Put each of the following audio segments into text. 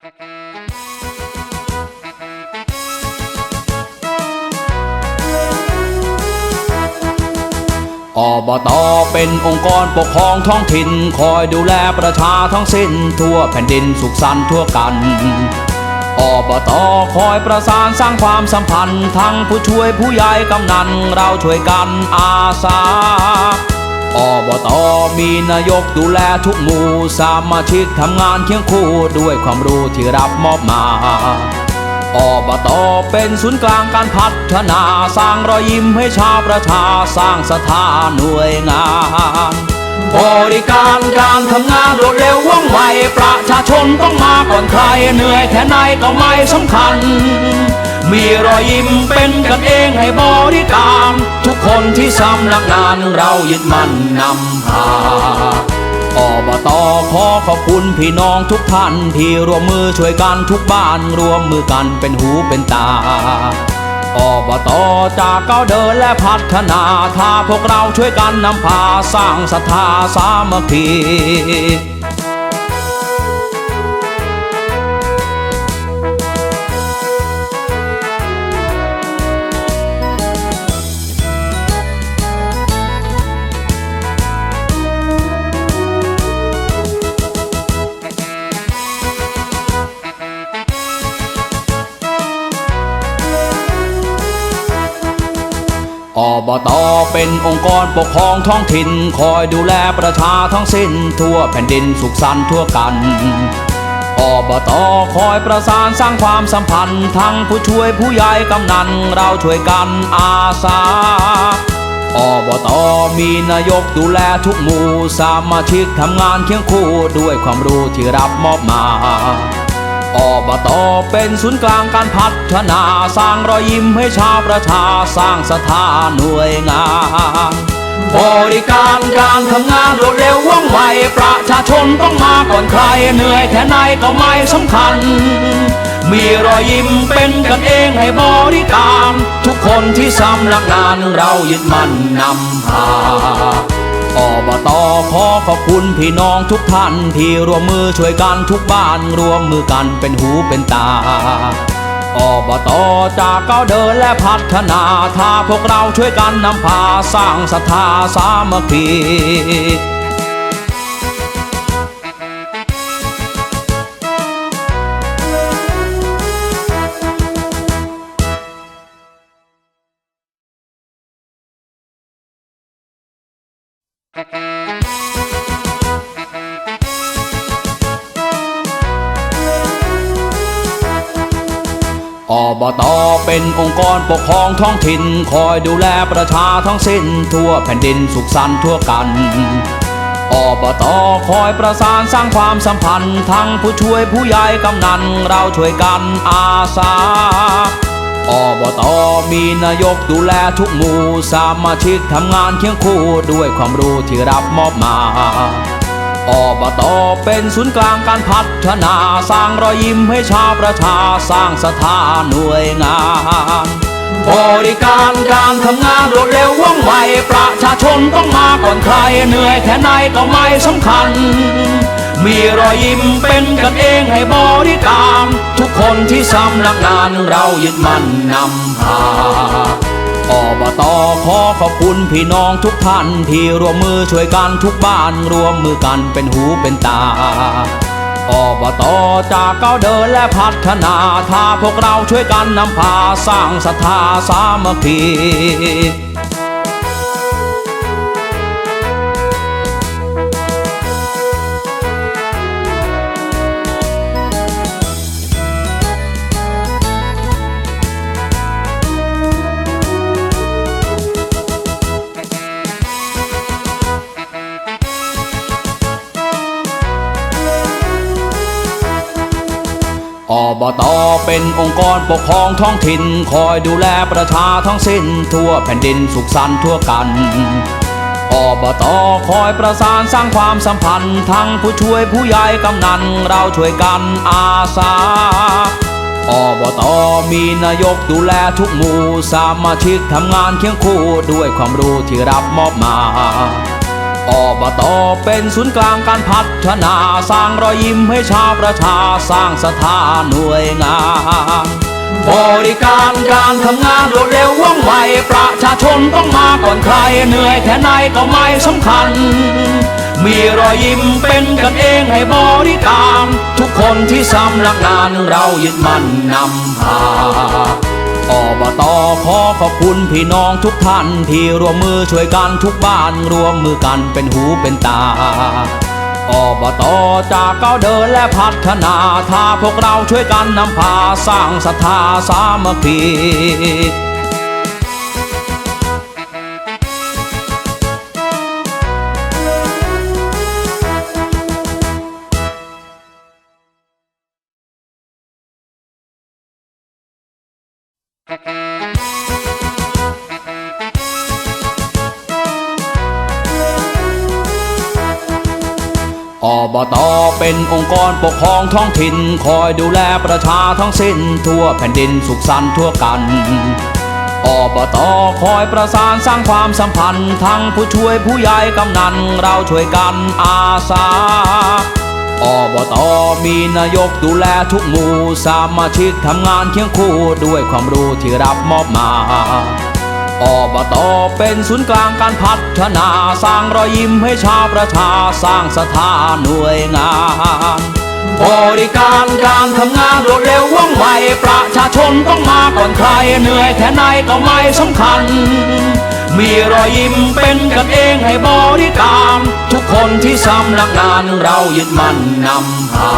อบตเป็นองค์กรปกครองท้องถิ่น คอยดูแลประชาทั้งสิ้น ทั่วแผ่นดินสุขสันต์ทั่วกัน อบตคอยประสานสร้างความสัมพันธ์ ทั้งผู้ช่วยผู้ใหญ่กำนัน เราช่วยกันอาสา อบตอมีนายกดูแลทุกหมู่สามาชิกทำงานเคียงคู่ด้วยความรู้ที่รับมอบมาอบตอเป็นศูนย์กลางการพัฒนาสร้างรอยยิ้มให้ชาวประชาสร้างสถานหน่วยงานบริการการทำงานรวดเร็วว่องไวประชาชนต้องมาก่อนใครเหนื่อยแค่ไหนก็ไม่สำคัญ มีรอยยิ้มเป็นกันเองให้บริการ ทุกคนที่สำนักงานเรายึดมั่นนำพาอบตอขอขอบคุณพี่น้องทุกท่านที่ร่วมมือช่วยกันทุกบ้านรวมมือกันเป็นหูเป็นตาอบตอจากก้าวเดินและพัฒนา ถ้าพวกเราช่วยกันนำพาสร้างศรัทธาสามัคคี อบตเป็นองค์กรปกครองท้องถิ่น คอยดูแลประชาทั้งสิ้น ทั่วแผ่นดินสุขสันต์ทั่วกัน อบตคอยประสานสร้างความสัมพันธ์ ทั้งผู้ช่วยผู้ใหญ่กำนัน เราช่วยกันอาสา อบตมีนายกดูแลทุกหมู่สามาชิกทำงานเคียงคู่ด้วยความรู้ที่รับมอบมา อบตเป็นศูนย์กลางการพัฒนาสร้างรอยยิ้มให้ชาวประชาสร้างสถานหน่วยงานบริการการทำงานรวดเร็วว่องไวประชาชนต้องมาก่อนใครเหนื่อยแค่ไหนก็ไม่สำคัญ มีรอยยิ้มเป็นกันเองให้บริการ ทุกคนที่สำนักงานเรายึดมั่นนำพา อบตอขอขอบคุณพี่น้องทุกท่านที่ร่วมมือช่วยกันทุกบ้านรวมมือกันเป็นหูเป็นตา อบตอจากก้าวเดินและพัฒนาถ้าพวกเราช่วยกันนำพาสร้างศรัทธาสามัคคี อบตเป็นองค์กรปกครองท้องถิ่น คอยดูแลประชาทั้งสิ้น ทั่วแผ่นดินสุขสันต์ทั่วกันอบตคอยประสานสร้างความสัมพันธ์ ทั้งผู้ช่วยผู้ใหญ่กำนัน เราช่วยกันอาสา อบตมีนายกดูแลทุกหมู่สามาชิกทำงานเคียงคู่ด้วยความรู้ที่รับมอบมาอบตเป็นศูนย์กลางการพัฒนาสร้างรอยยิ้มให้ชาวประชาสร้างสถานหน่วยงานบริการการทำงานรวดเร็วว่องไวประชาชนต้องมาก่อนใครเหนื่อยแค่ไหนก็ไม่สำคัญ มีรอยยิ้มเป็นกันเองให้บริการ ทุกคนที่สำนักงานเรายึดมั่นนำพาอบตอขอขอบคุณพี่น้องทุกท่านที่ร่วมมือช่วยกันทุกบ้านรวมมือกันเป็นหูเป็นตาอบตอจากก้าวเดินและพัฒนา ถ้าพวกเราช่วยกันนำพาสร้างศรัทธาสามัคคี กรปกครองท้องถิ่น คอยดูแลประชาทั้งสิ้น ทั่วแผ่นดินสุขสันต์ทั่วกันอบตอคอยประสานสร้างความสัมพันธ์ ทั้งผู้ช่วยผู้ใหญ่กำนัน เราช่วยกันอาสาอบตอมีนายกดูแลทุกหมู่สามาชิกทำงานเคียงคู่ด้วยความรู้ที่รับมอบมา อบตเป็นศูนย์กลางการพัฒนาสร้างรอยยิ้มให้ชาวประชาสร้างสถานหน่วยงานบริการการทำงานรวดเร็วว่องไวประชาชนต้องมาก่อนใครเหนื่อยแค่ไหนก็ไม่สำคัญ มีรอยยิ้มเป็นกันเองให้บริการ ทุกคนที่สำนักงานเรายึดมั่นนำพา อบตขอขอบคุณพี่น้องทุกท่านที่ร่วมมือช่วยกันทุกบ้านรวมมือกันเป็นหูเป็นตา อบตจากก้าวเดินและพัฒนา ถ้าพวกเราช่วยกันนำพาสร้างศรัทธาสามัคคี อบตเป็นองค์กรปกครองท้องถิ่น คอยดูแลประชาทั้งสิ้น ทั่วแผ่นดินสุขสันต์ทั่วกัน อบตคอยประสานสร้างความสัมพันธ์ ทั้งผู้ช่วยผู้ใหญ่กำนันเราช่วยกันอาสา อบตมีนายกดูแลทุกหมู่สามาชิกทำงานเคียงคู่ด้วยความรู้ที่รับมอบมา อบตเป็นศูนย์กลางการพัฒนา สร้างรอยยิ้มให้ชาวประชาสร้างสถานหน่วยงานบริการการทำงานรวดเร็วว่องไวประชาชนต้องมาก่อนใครเหนื่อยแค่ไหนก็ไม่สำคัญ มีรอยยิ้มเป็นกันเองให้บริการ ทุกคนที่สำนักงานเรายึดมั่นนำพา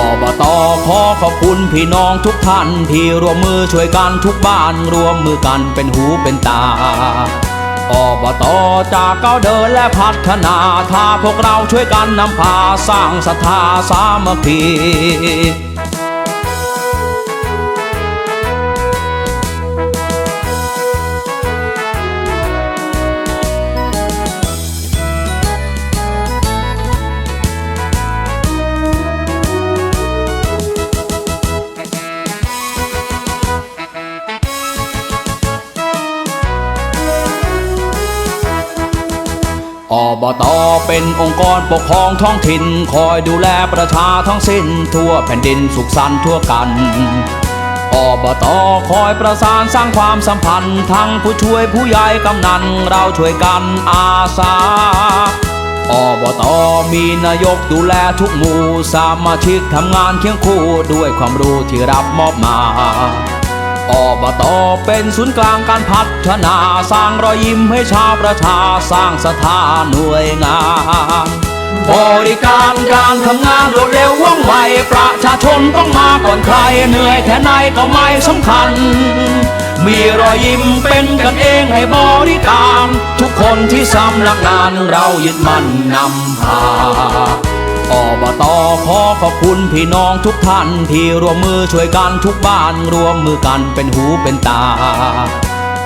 อบตอขอขอบคุณพี่น้องทุกท่านที่ร่วมมือช่วยกันทุกบ้านรวมมือกันเป็นหูเป็นตา อบตอจากก้าวเดินและพัฒนาถ้าพวกเราช่วยกันนำพาสร้างศรัทธาสามัคคี เป็นองค์กรปกครองท้องถิ่น คอยดูแลประชาทั้งสิ้น ทั่วแผ่นดินสุขสันต์ทั่วกันอบตคอยประสานสร้างความสัมพันธ์ ทั้งผู้ช่วยผู้ใหญ่กำนัน เราช่วยกันอาสาอบตมีนายกดูแลทุกหมู่สามาชิกทำงานเคียงคู่ด้วยความรู้ที่รับมอบมา อบตเป็นศูนย์กลางการพัฒนาสร้างรอยยิ้มให้ชาวประชาสร้างสถานหน่วยงานบริการการทำงานรวดเร็วว่องไวประชาชนต้องมาก่อนใครเหนื่อยแค่ไหนก็ไม่สำคัญ มีรอยยิ้มเป็นกันเองให้บริการ ทุกคนที่สำนักงานเรายึดมั่นนำพา อบตอขอขอบคุณพี่น้องทุกท่าน ที่ร่วมมือช่วยกันทุกบ้านรวมมือกันเป็นหูเป็นตา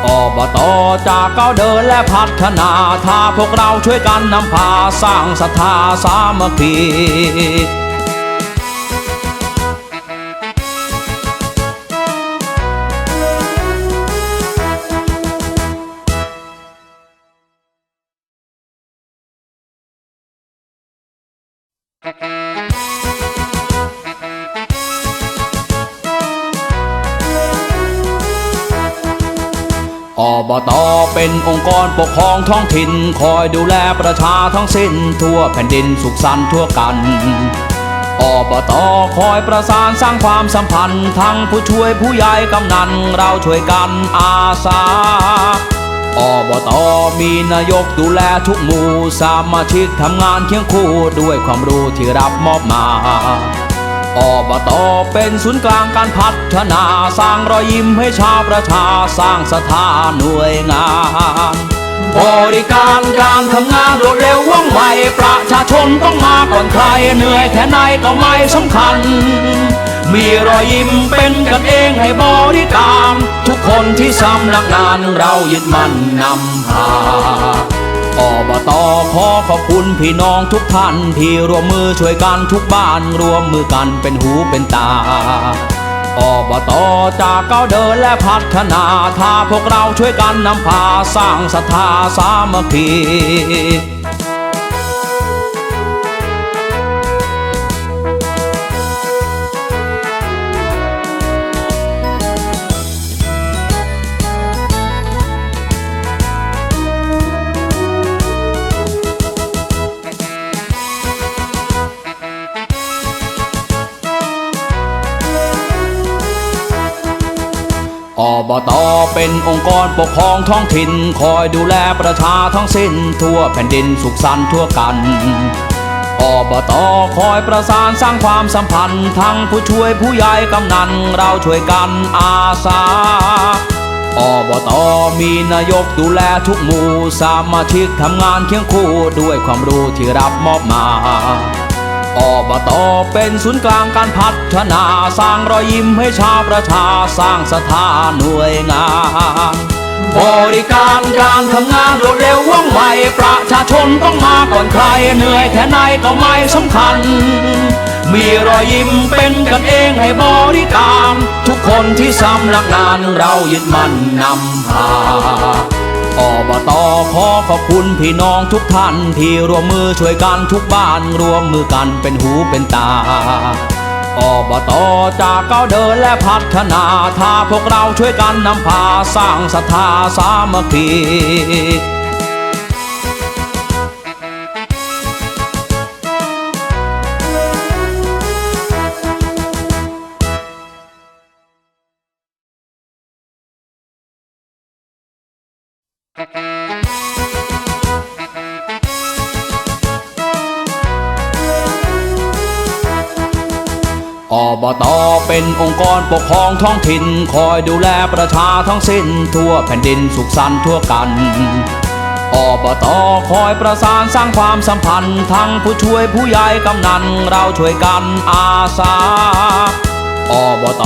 อบตอจากก้าวเดินและพัฒนา ถ้าพวกเราช่วยกันนำพาสร้างศรัทธาสามัคคี อบตเป็นองค์กรปกครองท้องถิ่น คอยดูแลประชาทั้งสิ้น ทั่วแผ่นดินสุขสันต์ทั่วกัน อบตคอยประสานสร้างความสัมพันธ์ ทั้งผู้ช่วยผู้ใหญ่กำนัน เราช่วยกันอาสา อบตมีนายกดูแลทุกหมู่สามาชิกทำงานเคียงคู่ด้วยความรู้ที่รับมอบมา อบตเป็นศูนย์กลางการพัฒนาสร้างรอยยิ้มให้ชาวประชาสร้างสถานหน่วยงานบริการการทำงานรวดเร็วว่องไวประชาชนต้องมาก่อนใครเหนื่อยแค่ไหนก็ไม่สำคัญ มีรอยยิ้มเป็นกันเองให้บริการ ทุกคนที่สำนักงานเรายึดมั่นนำพา อบตอขอขอบคุณพี่น้องทุกท่านที่ร่วมมือช่วยกันทุกบ้านรวมมือกันเป็นหูเป็นตาออบตอจากก้าวเดินและพัฒนา ถ้าพวกเราช่วยกันนำพาสร้างศรัทธาสามัคคี อบตเป็นองค์กรปกครองท้องถิ่น คอยดูแลประชาทั้งสิ้น ทั่วแผ่นดินสุขสันต์ทั่วกัน อบตคอยประสานสร้างความสัมพันธ์ ทั้งผู้ช่วยผู้ใหญ่กำนัน เราช่วยกันอาสา อบตมีนายกดูแลทุกหมู่ สามาชิกทำงานเคียงคู่ด้วยความรู้ที่รับมอบมา อบตเป็นศูนย์กลางการพัฒนาสร้างรอยยิ้มให้ชาวประชาสร้างสถานหน่วยงานบริการการทำงานรวดเร็วว่องไวประชาชนต้องมาก่อนใครเหนื่อยแค่ไหนก็ไม่สำคัญ มีรอยยิ้มเป็นกันเองให้บริการ ทุกคนที่สำนักงานเรายึดมั่นนำพา อบตขอขอบคุณพี่น้องทุกท่านที่ร่วมมือช่วยกันทุกบ้านรวมมือกันเป็นหูเป็นตา อบตจากก้าวเดินและพัฒนาถ้าพวกเราช่วยกันนำพาสร้างศรัทธาสามัคคี อบตเป็นองค์กรปกครองท้องถิ่น คอยดูแลประชาทั้งสิ้น ทั่วแผ่นดินสุขสันต์ทั่วกัน อบตคอยประสานสร้างความสัมพันธ์ ทั้งผู้ช่วยผู้ใหญ่กำนัน เราช่วยกันอาสา อบต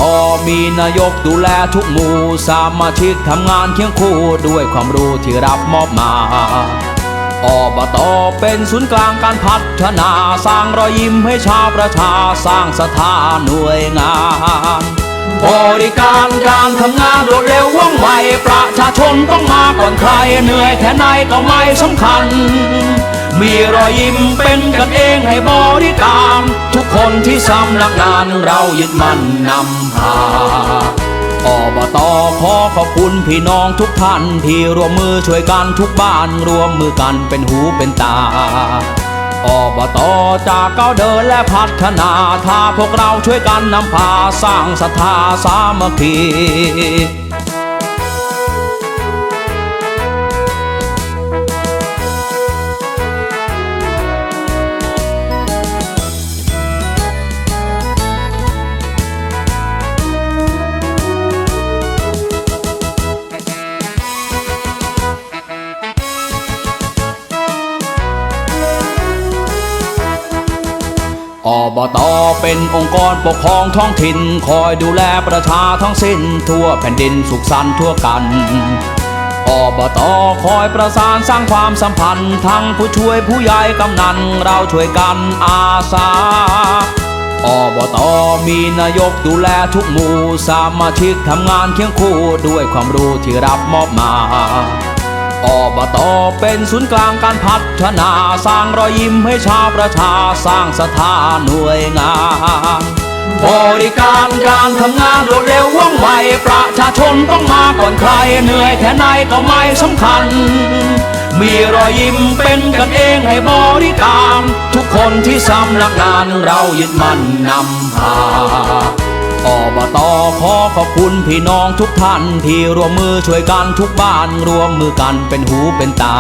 มีนายกดูแลทุกหมู่สามาชิกทำงานเคียงคู่ด้วยความรู้ที่รับมอบมา อบตเป็นศูนย์กลางการพัฒนาสร้างรอยยิ้มให้ชาวประชาสร้างสถานหน่วยงานบริการการทำงานรวดเร็วว่องไวประชาชนต้องมาก่อนใครเหนื่อยแค่ไหนก็ไม่สำคัญ มีรอยยิ้มเป็นกันเองให้บริการ ทุกคนที่สำนักงานเรายึดมั่นนำพา อบตอขอขอบคุณพี่น้องทุกท่านที่ร่วมมือช่วยกันทุกบ้านรวมมือกันเป็นหูเป็นตา อบตอจากก้าวเดินและพัฒนา ถ้าพวกเราช่วยกันนำพาสร้างศรัทธาสามัคคี เป็นองค์กรปกครองท้องถิ่น คอยดูแลประชาทั้งสิ้น ทั่วแผ่นดินสุขสันต์ทั่วกันอบตคอยประสานสร้างความสัมพันธ์ ทั้งผู้ช่วยผู้ใหญ่กำนัน เราช่วยกันอาสาอบตมีนายกดูแลทุกหมู่สามาชิกทำงานเคียงคู่ด้วยความรู้ที่รับมอบมา อบตเป็นศูนย์กลางการพัฒนาสร้างรอยยิ้มให้ชาวประชาสร้างสถานหน่วยงานบริการการทำงานรวดเร็วว่องไวประชาชนต้องมาก่อนใครเหนื่อยแค่ไหนก็ไม่สำคัญ มีรอยยิ้มเป็นกันเองให้บริการ ทุกคนที่สำนักงานเรายึดมั่นนำพา อบตอขอขอบคุณพี่น้องทุกท่านที่ร่วมมือช่วยกันทุกบ้านรวมมือกันเป็นหูเป็นตา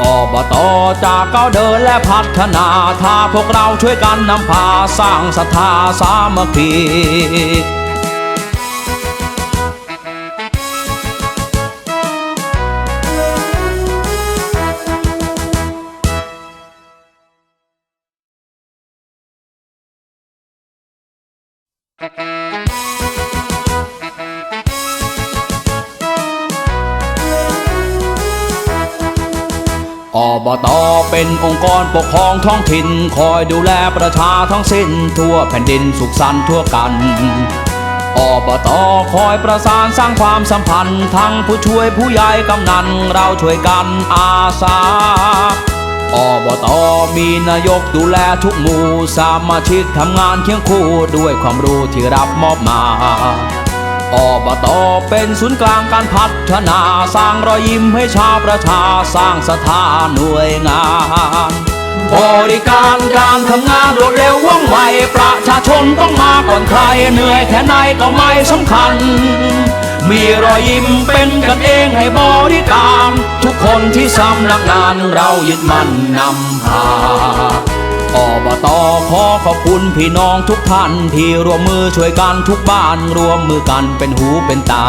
อบตอจากก้าวเดินและพัฒนา ถ้าพวกเราช่วยกันนำพาสร้างศรัทธาสามัคคี อบตเป็นองค์กรปกครองท้องถิ่น คอยดูแลประชาทั้งสิ้น ทั่วแผ่นดินสุขสันต์ทั่วกัน อบตคอยประสานสร้างความสัมพันธ์ ทั้งผู้ช่วยผู้ใหญ่กำนัน เราช่วยกันอาสา อบตมีนายกดูแลทุกหมู่สามาชิกทำงานเคียงคู่ด้วยความรู้ที่รับมอบมา อบตอเป็นศูนย์กลางการพัฒนา สร้างรอยยิ้มให้ชาวประชาสร้างสถานหน่วยงาน บริการการทำงานรวดเร็วว่องไวประชาชนต้องมาก่อนใครเหนื่อยแค่ไหนก็ไม่สำคัญ มีรอยยิ้มเป็นกันเองให้บริการ ทุกคนที่สำนักงานเรายึดมั่นนำพา อบตอขอขอบคุณพี่น้องทุกท่านที่ร่วมมือช่วยกันทุกบ้านรวมมือกันเป็นหูเป็นตา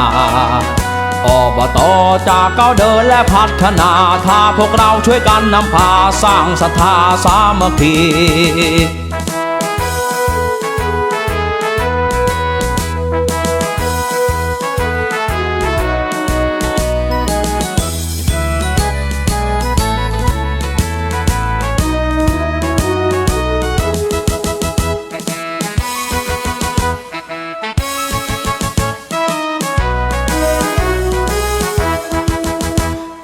อบตอจากก้าวเดินและพัฒนาถ้าพวกเราช่วยกันนำพาสร้างศรัทธาสามัคคี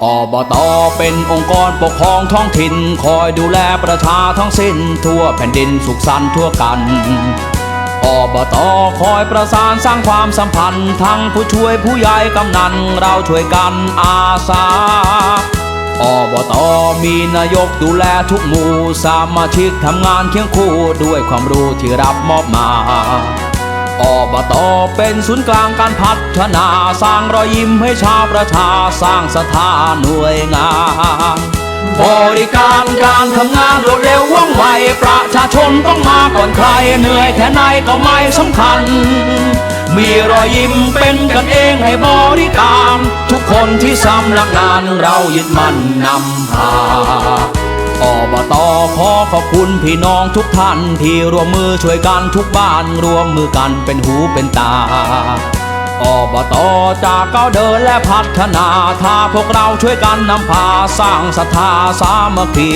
อบตเป็นองค์กรปกครองท้องถิ่น คอยดูแลประชาทั้งสิ้น ทั่วแผ่นดินสุขสันต์ทั่วกัน อบตคอยประสานสร้างความสัมพันธ์ ทั้งผู้ช่วยผู้ใหญ่กำนัน เราช่วยกันอาสา อบตมีนายกดูแลทุกหมู่สามาชิกทำงานเคียงคู่ด้วยความรู้ที่รับมอบมา อบตเป็นศูนย์กลางการพัฒนา สร้างรอยยิ้มให้ชาวประชาสร้างสถานหน่วยงานบริการการทำงานรวดเร็วว่องไวประชาชนต้องมาก่อนใครเหนื่อยแค่ไหนก็ไม่สำคัญ มีรอยยิ้มเป็นกันเองให้บริการ ทุกคนที่สำนักงานเรายึดมั่นนำพา อบตอขอขอบคุณพี่น้องทุกท่านที่ร่วมมือช่วยกันทุกบ้านรวมมือกันเป็นหูเป็นตา อบตอจากก้าวเดินและพัฒนาถ้าพวกเราช่วยกันนำพาสร้างศรัทธาสามัคคี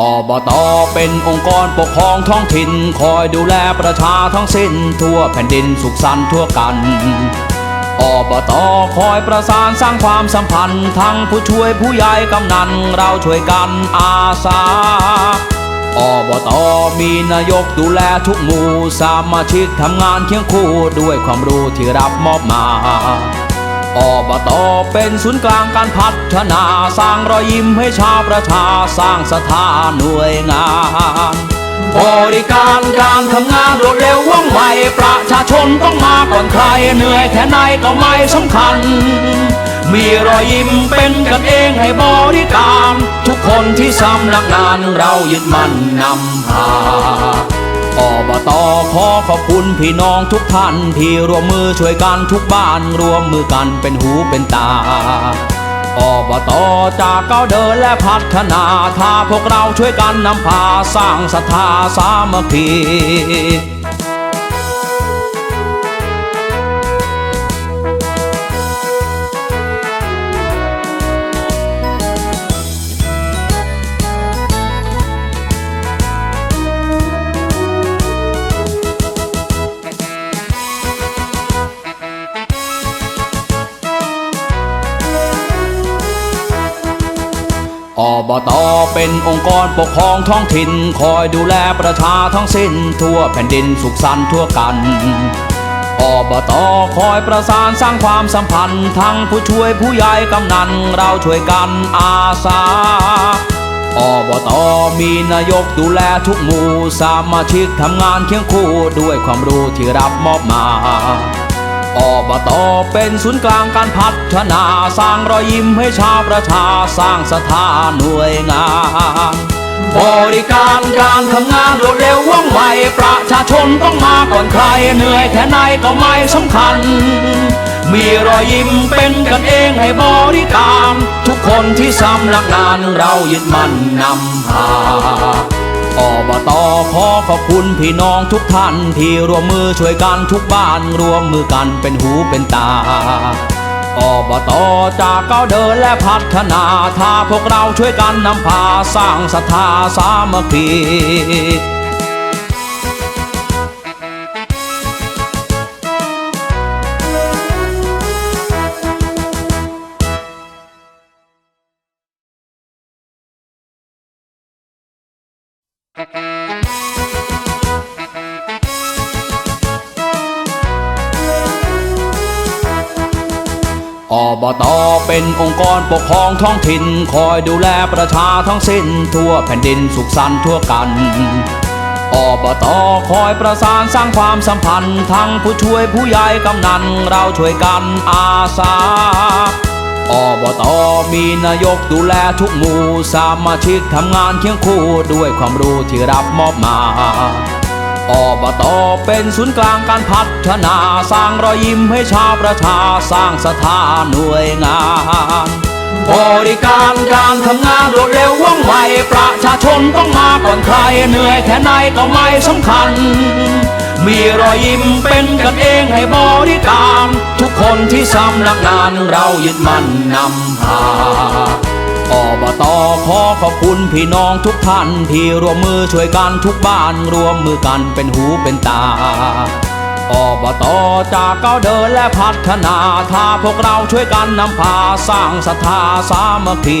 อบตเป็นองค์กรปกครองท้องถิ่น คอยดูแลประชาทั้งสิ้น ทั่วแผ่นดินสุขสันต์ทั่วกัน อบตคอยประสานสร้างความสัมพันธ์ ทั้งผู้ช่วยผู้ใหญ่กำนัน เราช่วยกันอาสา อบตมีนายกดูแลทุกหมู่สามาชิกทำงานเคียงคู่ด้วยความรู้ที่รับมอบมา อบตเป็นศูนย์กลางการพัฒนาสร้างรอยยิ้มให้ชาวประชาสร้างสถานหน่วยงานบริการการทำงานรวดเร็วว่องไวประชาชนต้องมาก่อนใครเหนื่อยแค่ไหนก็ไม่สำคัญ มีรอยยิ้มเป็นกันเองให้บริการ ทุกคนที่สำนักงานเรายึดมั่นนำพา อบตอขอขอบคุณพี่น้องทุกท่านที่ร่วมมือช่วยกันทุกบ้านรวมมือกันเป็นหูเป็นตา อบตอจากก้าวเดินและพัฒนา ถ้าพวกเราช่วยกันนำพาสร้างศรัทธาสามัคคี อบตเป็นองค์กรปกครองท้องถิ่น คอยดูแลประชาทั้งสิ้น ทั่วแผ่นดินสุขสันต์ทั่วกัน อบตคอยประสานสร้างความสัมพันธ์ ทั้งผู้ช่วยผู้ใหญ่กำนัน เราช่วยกันอาสา อบตมีนายกดูแลทุกหมู่ สามาชิกทำงานเคียงคู่ด้วยความรู้ที่รับมอบมา อบตเป็นศูนย์กลางการพัฒนาสร้างรอยยิ้มให้ชาวประชาสร้างสถานหน่วยงานบริการการทำงานรวดเร็วว่องไวประชาชนต้องมาก่อนใครเหนื่อยแค่ไหนก็ไม่สำคัญมมีรอยยิ้มเป็นกันเองให้บริการ ทุกคนที่สำนักงานเรายึดมั่นนำพา อบตอขอขอบคุณพี่น้องทุกท่านที่ร่วมมือช่วยกันทุกบ้านรวมมือกันเป็นหูเป็นตา อบตอจากก้าวเดินและพัฒนาถ้าพวกเราช่วยกันนำพาสร้างศรัทธาสามัคคี อบตเป็นองค์กรปกครองท้องถิ่น คอยดูแลประชาทั้งสิ้น ทั่วแผ่นดินสุขสันต์ทั่วกัน อบตคอยประสานสร้างความสัมพันธ์ ทั้งผู้ช่วยผู้ใหญ่กำนัน เราช่วยกันอาสา อบตมีนายกดูแลทุกหมู่สามาชิกทำงานเคียงคู่ด้วยความรู้ที่รับมอบมาอบตเป็นศูนย์กลางการพัฒนาสร้างรอยยิ้มให้ชาวประชาสร้างสถานหน่วยงานบริการการทำงานรวดเร็วว่องไวประชาชนต้องมาก่อนใครเหนื่อยแค่ไหนก็ไม่สำคัญ มีรอยยิ้มเป็นกันเองให้บริการ ทุกคนที่สำนักงานเรายึดมั่นนำพาอบตอขอขอบคุณพี่น้องทุกท่านที่ร่วมมือช่วยกันทุกบ้านรวมมือกันเป็นหูเป็นตาอบตอจากก้าวเดินและพัฒนา ถ้าพวกเราช่วยกันนำพาสร้างศรัทธาสามัคคี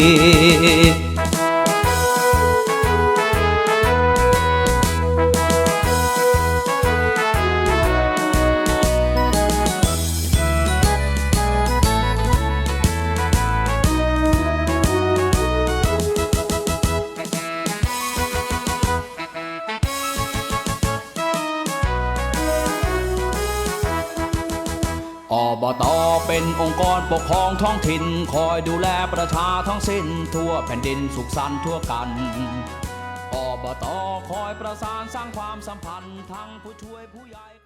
องค์กรปกครองท้องถิ่น คอยดูแลประชาทั้งสิ้น ทั่วแผ่นดินสุขสันต์ทั่วกันอบตคอยประสานสร้างความสัมพันธ์ทั้งผู้ช่วยผู้ใหญ่